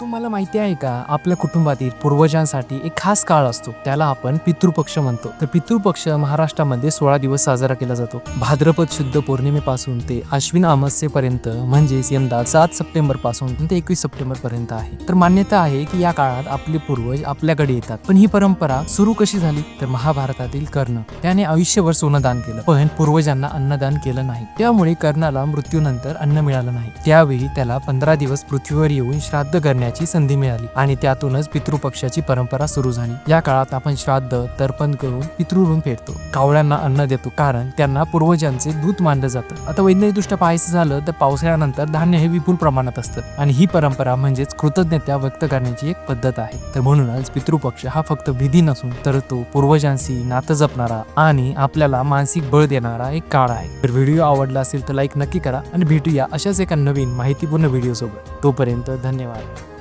तुम्हाला माहिती आहे का? आपल्या कुटुंबातील पूर्वजांसाठी एक खास काळ असतो. त्याला आपण पितृपक्ष म्हणतो. तर पितृपक्ष महाराष्ट्रामध्ये सोळा दिवस साजरा केला जातो. भाद्रपद शुद्ध पौर्णिमेपासून ते अश्विन अमास्येपर्यंत म्हणजेच यंदा सात सप्टेंबरपासून ते एकवीस सप्टेंबर पर्यंत आहे. तर मान्यता आहे की या काळात आपले पूर्वज आपल्याकडे येतात. पण ही परंपरा सुरू कशी झाली? तर महाभारतातील कर्ण. त्याने आयुष्यभर सोनं दान केलं. पण पूर्वजांना अन्नदान केलं नाही. त्यामुळे कर्णाला मृत्यूनंतर अन्न मिळालं नाही. त्यावेळी त्याला पंधरा दिवस पृथ्वीवर येऊन श्राद्ध करण्याची संधी मिळाली आणि त्यातूनच पितृपक्षाची परंपरा सुरू झाली. या काळात आपण श्राद्ध तर्पण करून पितृऋण फेडतो कावळ्यांना अन्न देतो कारण त्यांना पूर्वजांचे दूत मानलं जातं. आता वैज्ञानिकदृष्ट्या पाहायचं झालं तर पावसाळ्यानंतर धान्य हे विपुल प्रमाणात असतं आणि ही परंपरा म्हणजेच कृतज्ञता व्यक्त करण्याची एक पद्धत आहे. तर म्हणूनच पितृपक्ष हा फक्त विधी नसून तर तो पूर्वजांशी नातं जपणारा आणि आपल्याला मानसिक बळ देणारा एक काळ आहे. तर व्हिडिओ आवडला असेल तर लाईक नक्की करा आणि भेटूया अशाच एका नवीन माहितीपूर्ण व्हिडिओ सोबत तोपर्यंत धन्यवाद.